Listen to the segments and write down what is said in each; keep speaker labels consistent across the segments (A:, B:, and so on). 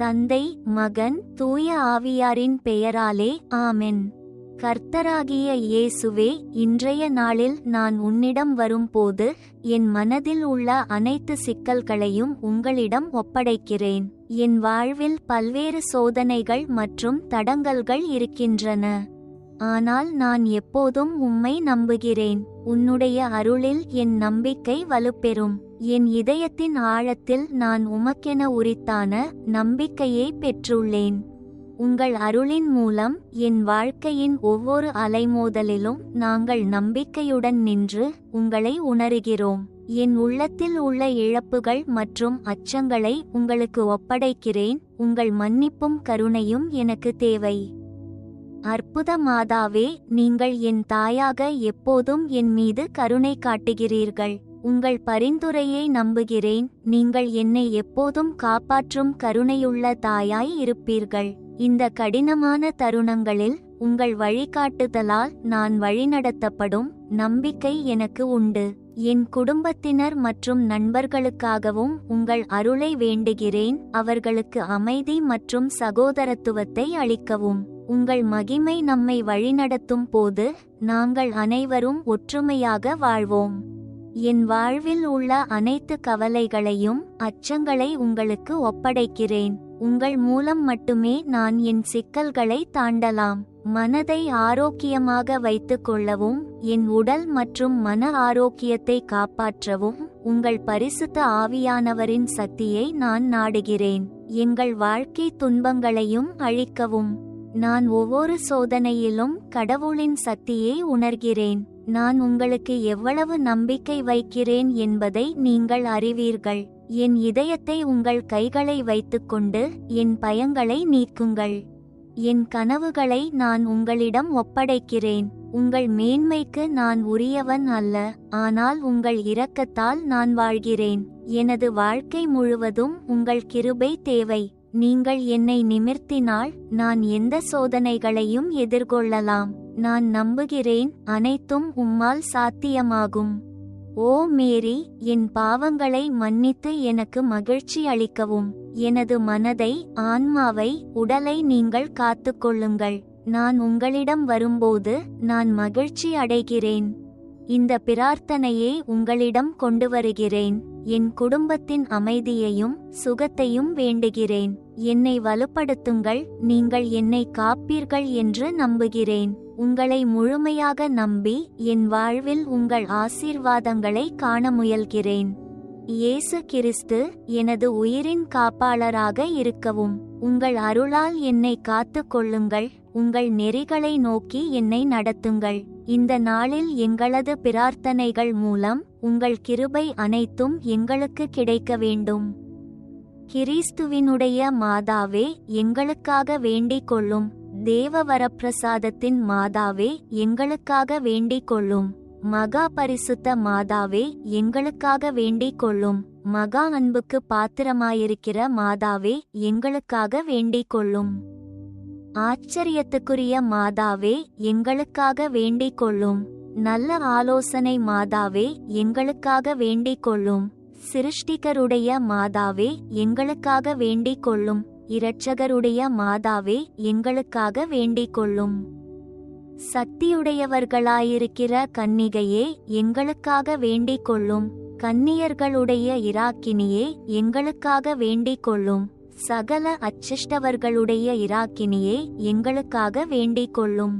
A: தந்தை மகன் தூய ஆவியாரின் பெயராலே ஆமென். கர்த்தராகிய இயேசுவே இன்றைய நாளில் நான் உன்னிடம் வரும்போது என் மனதில் உள்ள அனைத்து சிக்கல்களையும் உங்களிடம் ஒப்படைக்கிறேன். என் வாழ்வில் பல்வேறு சோதனைகள் மற்றும் தடங்கல்கள் இருக்கின்றன. ஆனால் நான் எப்போதும் உம்மை நம்புகிறேன். உன்னுடைய அருளில் என் நம்பிக்கை வலுப்பெறும். என் இதயத்தின் ஆழத்தில் நான் உமக்கென உரித்தான நம்பிக்கையை பெற்றுள்ளேன். உங்கள் அருளின் மூலம் என் வாழ்க்கையின் ஒவ்வொரு அலைமோதலிலும் நாங்கள் நம்பிக்கையுடன் நின்று உங்களை உணருகிறோம். என் உள்ளத்தில் உள்ள இழப்புகள் மற்றும் அச்சங்களை உங்களுக்கு ஒப்படைக்கிறேன். உங்கள் மன்னிப்பும் கருணையும் எனக்கு தேவை. அற்புத மாதாவே நீங்கள் என் தாயாக எப்போதும் என் மீது கருணை காட்டுகிறீர்கள். உங்கள் பரிந்துரையை நம்புகிறேன். நீங்கள் என்னை எப்போதும் காப்பாற்றும் கருணையுள்ள தாயாய் இருப்பீர்கள். இந்த கடினமான தருணங்களில் உங்கள் வழிகாட்டுதலால் நான் வழிநடத்தப்படும் நம்பிக்கை எனக்கு உண்டு. என் குடும்பத்தினர் மற்றும் நண்பர்களுக்காகவும் உங்கள் அருளை வேண்டுகிறேன். அவர்களுக்கு அமைதி மற்றும் சகோதரத்துவத்தை அளிக்கவும். உங்கள் மகிமை நம்மை வழிநடத்தும் போது நாங்கள் அனைவரும் ஒற்றுமையாக வாழ்வோம். என் வாழ்வில் உள்ள அனைத்து கவலைகளையும் அச்சங்களை உங்களுக்கு ஒப்படைக்கிறேன். உங்கள் மூலம் மட்டுமே நான் என் சிக்கல்களை தாண்டலாம். மனதை ஆரோக்கியமாக வைத்துக் கொள்ளவும் என் உடல் மற்றும் மன ஆரோக்கியத்தை காப்பாற்றவும் உங்கள் பரிசுத்த ஆவியானவரின் சக்தியை நான் நாடுகிறேன். எங்கள் வாழ்க்கை துன்பங்களையும் அழிக்கவும். நான் ஒவ்வொரு சோதனையிலும் கடவுளின் சக்தியை உணர்கிறேன். நான் உங்களுக்கு எவ்வளவு நம்பிக்கை வைக்கிறேன் என்பதை நீங்கள் அறிவீர்கள். என் இதயத்தை உங்கள் கைகளை வைத்துக்கொண்டு என் பயங்களை நீக்குங்கள். என் கனவுகளை நான் உங்களிடம் ஒப்படைக்கிறேன். உங்கள் மேன்மைக்கு நான் உரியவன் அல்ல ஆனால் உங்கள் இரக்கத்தால் நான் வாழ்கிறேன். எனது வாழ்க்கை முழுவதும் உங்கள் கிருபை தேவை. நீங்கள் என்னை நிமிர்த்தினால் நான் எந்த சோதனைகளையும் எதிர்கொள்ளலாம். நான் நம்புகிறேன் அனைத்தும் உம்மால் சாத்தியமாகும். ஓ மேரி என் பாவங்களை மன்னித்து எனக்கு மகிழ்ச்சி அளிக்கவும். எனது மனதை ஆன்மாவை உடலை நீங்கள் காத்துக்கொள்ளுங்கள் நான் உங்களிடம் வரும்போது நான் மகிழ்ச்சி அடைகிறேன். இந்த பிரார்த்தனையை உங்களிடம் கொண்டு வருகிறேன். என் குடும்பத்தின் அமைதியையும் சுகத்தையும் வேண்டுகிறேன். என்னை வலுப்படுத்துங்கள் நீங்கள் என்னை காப்பீர்கள் என்று நம்புகிறேன். உங்களை முழுமையாக நம்பி என் வாழ்வில் உங்கள் ஆசீர்வாதங்களை காண முயல்கிறேன். இயேசு கிறிஸ்து எனது உயிரின் காப்பாளராக இருக்கவும் உங்கள் அருளால் என்னை காத்து கொள்ளுங்கள் உங்கள் நெறிகளை நோக்கி என்னை நடத்துங்கள். இந்த நாளில் எங்களது பிரார்த்தனைகள் மூலம் உங்கள் கிருபை அனைத்தும் எங்களுக்கு கிடைக்க வேண்டும். கிறிஸ்துவினுடைய மாதாவே எங்களுக்காக வேண்டிக் கொள்ளும். தேவ வரப்பிரசாதத்தின் மாதாவே எங்களுக்காக வேண்டிக் கொள்ளும் மகா பரிசுத்த மாதாவே எங்களுக்காக வேண்டிக் கொள்ளும் மகா அன்புக்கு பாத்திரமாயிருக்கிற மாதாவே எங்களுக்காக வேண்டிக் கொள்ளும் ஆச்சரியத்துக்குரிய மாதாவே எங்களுக்காக வேண்டிக் கொள்ளும் நல்ல ஆலோசனை மாதாவே எங்களுக்காக வேண்டிக் கொள்ளும் சிருஷ்டிகருடைய மாதாவே எங்களுக்காக வேண்டிக் கொள்ளும் இரட்சகருடைய மாதாவே எங்களுக்காக வேண்டிக் கொள்ளும் சக்தியுடையவர்களாயிருக்கிற கன்னிகையே எங்களுக்காக வேண்டிக் கொள்ளும் கன்னியர்களுடைய இராக்கினியே எங்களுக்காக வேண்டிக் கொள்ளும் சகல அச்சிஷ்டவர்களுடைய இராக்கினியே எங்களுக்காக வேண்டிக் கொள்ளும்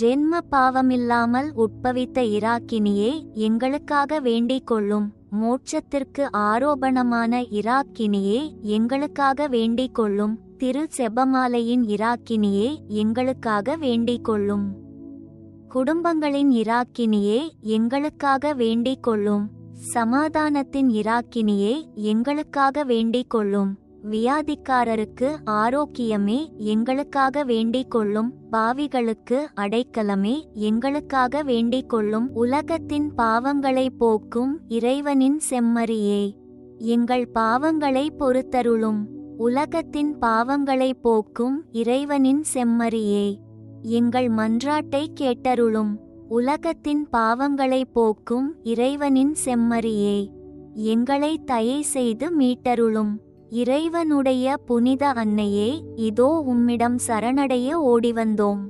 A: ஜென்ம பாவமில்லாமல் உட்பவித்த இராக்கினியே எங்களுக்காக வேண்டிக் கொள்ளும் மோட்சத்திற்கு ஆரோபணமான இராக்கினியே எங்களுக்காக வேண்டிக் கொள்ளும் திரு செபமாலையின் இராக்கினியே எங்களுக்காக வேண்டிக் கொள்ளும் குடும்பங்களின் இராக்கினியே எங்களுக்காக வேண்டிக் கொள்ளும் சமாதானத்தின் இராக்கினியே எங்களுக்காக வேண்டிக் கொள்ளும் வியாதிக்காரருக்கு ஆரோக்கியமே எங்களுக்காக வேண்டிக் கொள்ளும் பாவிகளுக்கு அடைக்கலமே எங்களுக்காக வேண்டிக் கொள்ளும் உலகத்தின் பாவங்களை போக்கும் இறைவனின் செம்மறியே. எங்கள் பாவங்களை பொறுத்தருளும் உலகத்தின் பாவங்களை போக்கும் இறைவனின் செம்மறியே. எங்கள் மன்றாட்டை கேட்டருளும் உலகத்தின் பாவங்களை போக்கும் இறைவனின் செம்மறியே. எங்களை தயை செய்து மீட்டருளும் இறைவனுடைய புனித அன்னையே இதோ உம்மிடம் சரணடைய ஓடிவந்தோம்.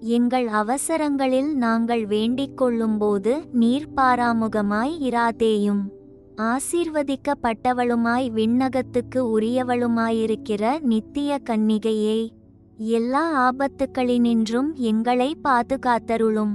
A: எங்கள் அவசரங்களில் நாங்கள் வேண்டிக் கொள்ளும்போது நீர் பாராமுகமாய் இராதேயும். ஆசீர்வதிக்கப்பட்டவளுமாய் விண்ணகத்துக்கு உரியவளுமாயிருக்கிற நித்திய கன்னிகையே எல்லா ஆபத்துக்களினின்றும் எங்களை பாதுகாத்தருளும்.